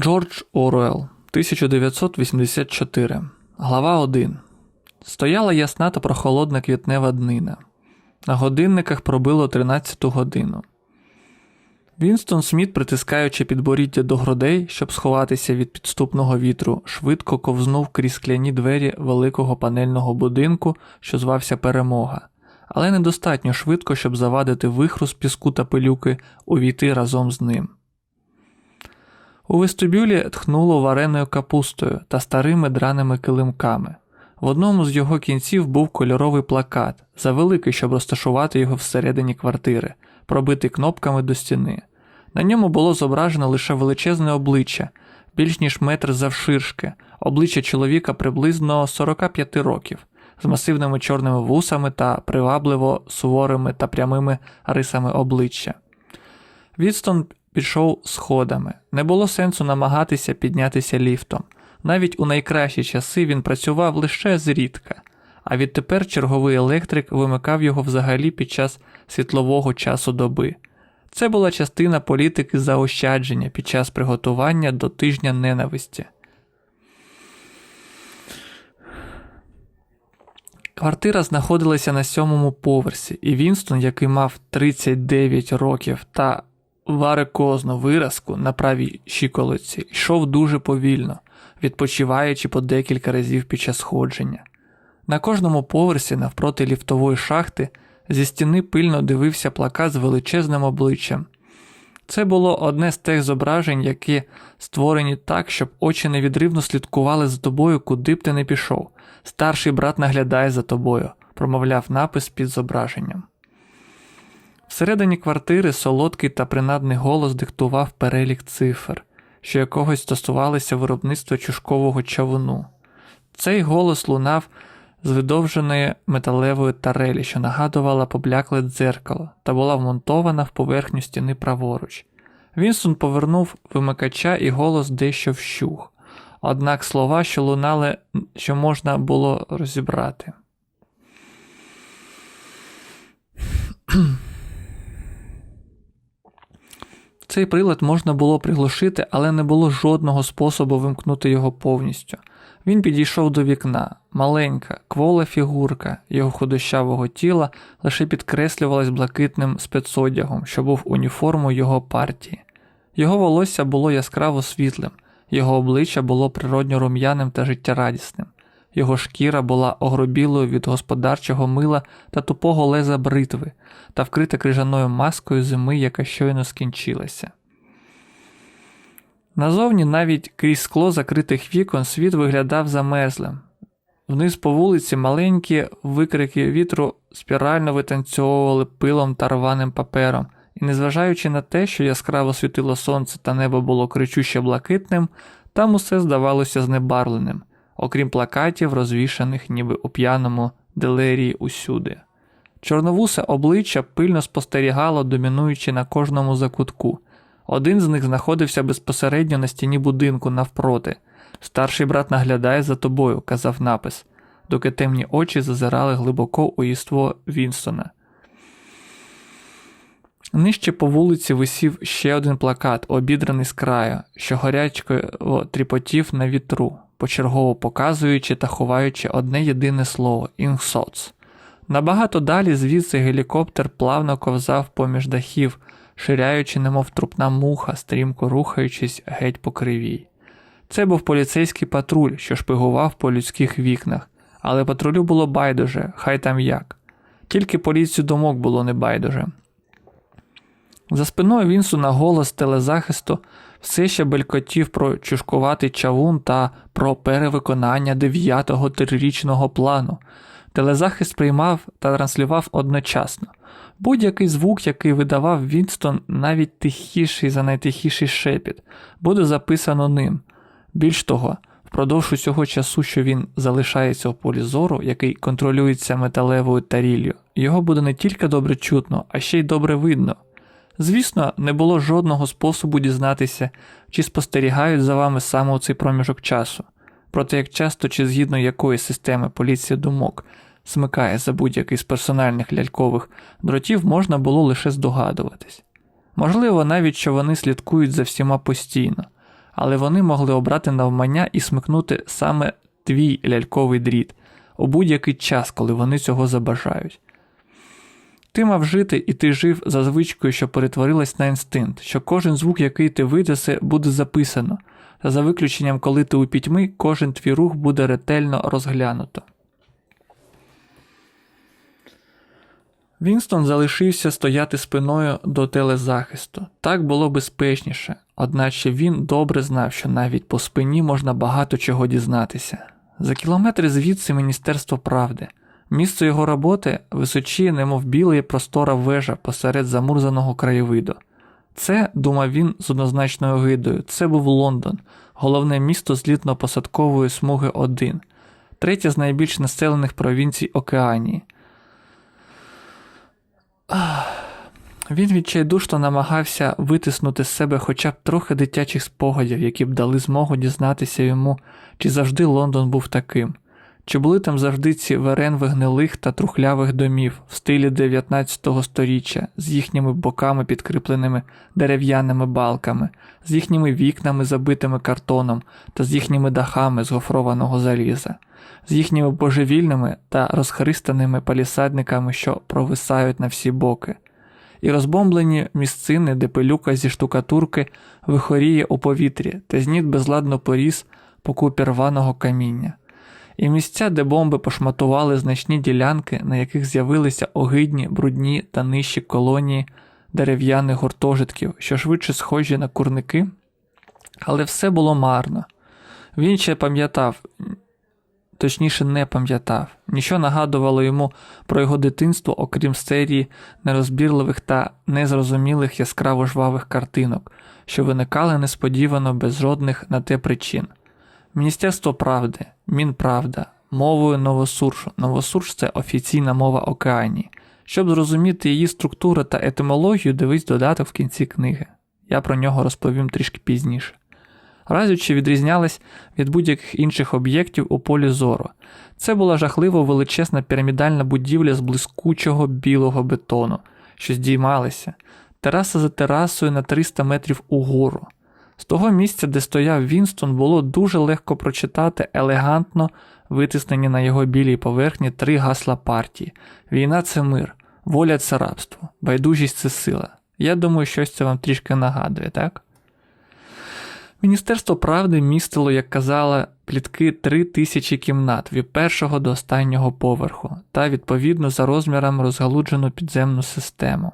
Джордж Оруелл, 1984. Глава 1. Стояла ясна та прохолодна квітнева днина. На годинниках пробило 13 годину. Вінстон Сміт, притискаючи підборіддя до грудей, щоб сховатися від підступного вітру, швидко ковзнув крізь скляні двері великого панельного будинку, що звався Перемога, але недостатньо швидко, щоб завадити вихру з піску та пилюки увійти разом з ним. У вестибюлі тхнуло вареною капустою та старими драними килимками. В одному з його кінців був кольоровий плакат, завеликий, щоб розташувати його всередині квартири, пробитий кнопками до стіни. На ньому було зображено лише величезне обличчя, більш ніж метр завширшки, обличчя чоловіка приблизно 45 років, з масивними чорними вусами та привабливо суворими та прямими рисами обличчя. Відстон пішов сходами. Не було сенсу намагатися піднятися ліфтом. Навіть у найкращі часи він працював лише зрідка, а відтепер черговий електрик вимикав його взагалі під час світлового часу доби. Це була частина політики заощадження під час приготування до тижня ненависті. Квартира знаходилася на сьомому поверсі, і Вінстон, який мав 39 років та варикозну виразку на правій щиколиці, йшов дуже повільно, відпочиваючи по декілька разів під час сходження. На кожному поверсі, навпроти ліфтової шахти, зі стіни пильно дивився плакат з величезним обличчям. Це було одне з тих зображень, які створені так, щоб очі невідривно слідкували за тобою, куди б ти не пішов. Старший брат наглядає за тобою, промовляв напис під зображенням. Всередині квартири солодкий та принадний голос диктував перелік цифр, що якогось стосувалися виробництва чушкового чавуну. Цей голос лунав з видовженої металевої тарелі, що нагадувала поблякле дзеркало, та була вмонтована в поверхню стіни праворуч. Вінстон повернув вимикача і голос дещо вщух, однак слова, що лунали, що можна було розібрати. Цей прилад можна було приглушити, але не було жодного способу вимкнути його повністю. Він підійшов до вікна. Маленька, квола фігурка його худощавого тіла лише підкреслювалась блакитним спецодягом, що був уніформою його партії. Його волосся було яскраво світлим, його обличчя було природньо рум'яним та життєрадісним. Його шкіра була огробілою від господарчого мила та тупого леза бритви та вкрита крижаною маскою зими, яка щойно скінчилася. Назовні навіть крізь скло закритих вікон світ виглядав замерзлим. Вниз по вулиці маленькі викрики вітру спірально витанцьовували пилом та рваним папером, і, незважаючи на те, що яскраво світило сонце та небо було кричуще блакитним, там усе здавалося знебарвленим, окрім плакатів, розвішаних ніби у п'яному делерії усюди. Чорновусе обличчя пильно спостерігало, домінуючи на кожному закутку. Один з них знаходився безпосередньо на стіні будинку навпроти. Старший брат наглядає за тобою, казав напис, доки темні очі зазирали глибоко у їство Вінстона. Нижче по вулиці висів ще один плакат, обідраний з краю, що горячко тріпотів на вітру, почергово показуючи та ховаючи одне єдине слово інсоц. Набагато далі звідси гелікоптер плавно ковзав поміж дахів, ширяючи, немов трупна муха, стрімко рухаючись геть по кривій. Це був поліцейський патруль, що шпигував по людських вікнах, але патрулю було байдуже, хай там як. Тільки поліцію домок було не байдуже. За спиною Вінсуна голос телезахисту все ще белькотів про чушкуватий чавун та про перевиконання дев'ятого трирічного плану. Телезахист приймав та транслював одночасно. Будь-який звук, який видавав Вінстон, навіть тихіший за найтихіший шепіт, буде записано ним. Більш того, впродовж усього часу, що він залишається у полі зору, який контролюється металевою таріллю, його буде не тільки добре чутно, а ще й добре видно. Звісно, не було жодного способу дізнатися, чи спостерігають за вами саме у цей проміжок часу, проте як часто чи згідно якої системи поліція думок смикає за будь-який з персональних лялькових дротів, можна було лише здогадуватись. Можливо, навіть що вони слідкують за всіма постійно, але вони могли обрати навмання і смикнути саме твій ляльковий дріт у будь-який час, коли вони цього забажають. Ти мав жити, і ти жив за звичкою, що перетворилась на інстинкт, що кожен звук, який ти видаси, буде записано, та за виключенням, коли ти у пітьми, кожен твій рух буде ретельно розглянуто. Вінстон залишився стояти спиною до телезахисту. Так було безпечніше, одначе він добре знав, що навіть по спині можна багато чого дізнатися. За кілометри звідси Міністерство правди. Місце його роботи височіє, немов біла і простора вежа посеред замурзаного краєвиду. Це, думав він з однозначною гидою, це був Лондон, головне місто злітно-посадкової смуги 1, третє з найбільш населених провінцій Океанії. Він відчайдушно намагався витиснути з себе хоча б трохи дитячих спогадів, які б дали змогу дізнатися йому, чи завжди Лондон був таким, чи були там завжди ці веренви гнилих та трухлявих домів в стилі 19 століття з їхніми боками, підкріпленими дерев'яними балками, з їхніми вікнами, забитими картоном та з їхніми дахами з гофрованого заліза, з їхніми божевільними та розхристаними палісадниками, що провисають на всі боки? І розбомблені місцини, де пилюка зі штукатурки вихоріє у повітрі, та зніт безладно поріс по купі рваного каміння, і місця, де бомби пошматували значні ділянки, на яких з'явилися огидні, брудні та нижчі колонії дерев'яних гуртожитків, що швидше схожі на курники, але все було марно. Він ще пам'ятав, точніше не пам'ятав, ніщо нагадувало йому про його дитинство, окрім серії нерозбірливих та незрозумілих яскраво жвавих картинок, що виникали несподівано без жодних на те причин. Міністерство правди, Мінправда, мовою Новосуршу. Новосурш це офіційна мова Океанії. Щоб зрозуміти її структуру та етимологію, дивись додаток в кінці книги. Я про нього розповім трішки пізніше разючи відрізнялись від будь-яких інших об'єктів у полі зору. Це була жахливо величезна пірамідальна будівля з блискучого білого бетону, що здіймалася, тераса за терасою на 300 метрів угору. З того місця, де стояв Вінстон, було дуже легко прочитати елегантно витиснені на його білій поверхні три гасла партії: Війна це мир, воля це рабство, байдужість це сила. Я думаю, щось це вам трішки нагадує, так? Міністерство правди містило, як казала, плітки три тисячі кімнат від першого до останнього поверху та відповідно за розміром розгалуджену підземну систему.